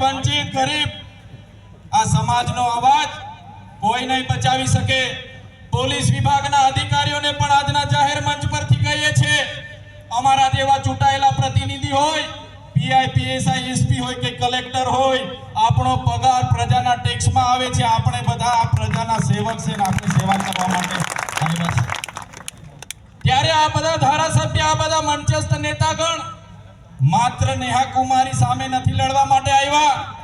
દલિત ગરીબ આ સમાજનો અવાજ કોઈ નહીં બચાવી શકે. પોલીસ વિભાગના અધિકારીઓને પણ આજના જાહેર મંચ પરથી કહીએ છીએ, અમારા જેવા ચૂંટાયેલા પ્રતિનિધિ હોય પીઆઈ પીએસઆઈ હોય કે કલેક્ટર હોય, આપણો પગાર પ્રજાના ટેક્સમાં આવે છે. આપણે બધા પ્રજાના સેવક છે આપણે સેવા કરવા માટે. આવ્યા છે આ બધા ધારાસભ્ય, આ બધા મંચસ્થ નેતાગણ માત્ર નેહા કુમારી સામે નથી લડવા માટે આવ્યા.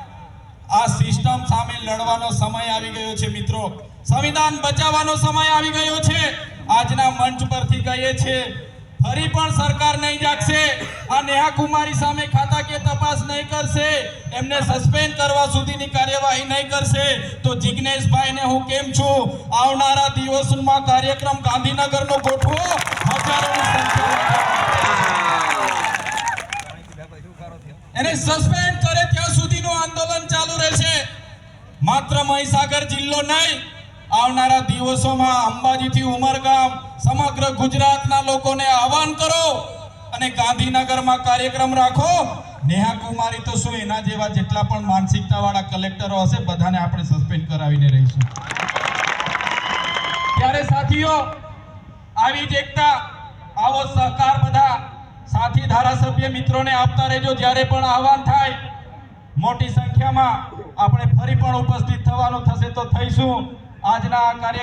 આ સિસ્ટમ સામે લડવાનો સમય આવી ગયો છે, મિત્રો. સંવિધાન બચાવવાનો સમય આવી ગયો છે. આજના મંચ પરથી કહીએ છે ફરી પણ સરકાર નહીં જાગશે. આ નેહા કુમારી સામે ખાતાકીય તપાસ નહીં કરશે. એમને સસ્પેન્ડ કરવા સુધીની કાર્યવાહી નહીં કરશે. તો જિગ્નેશભાઈને હું કેમ છું? આવનારા દિવસમાં કાર્યક્રમ ગાંધીનગરનો ગોઠવો. એને સસ્પેન્ડ કરે ત્યાં સુધીનું આંદોલન ચાલુ રહેશે. માત્ર મહીસાગર જિલ્લો નહીં, આવનારા દિવસોમાં અંબાજીથી ઉમરગામ, સમગ્ર ગુજરાતના લોકોને આહવાન કરો અને ગાંધીનગરમાં કાર્યક્રમ રાખો. નેહા કુમારી તો શું એના જેવા જેટલા પણ માનસિકતાવાળા કલેક્ટરો હશે, બધાને આપણે સસ્પેન્ડ કરાવીને રહીશું. ત્યારે સાથીઓ, આવી જ એકતા, આવો સહકાર સાથી ધારાસભ્ય મિત્રોને આપતા રહેજો. જ્યારે પણ આહવાન થાય, મોટી સંખ્યામાં આપણે ફરી પણ ઉપસ્થિત થવાનું થશે તો થઈશું. આજના આ કાર્ય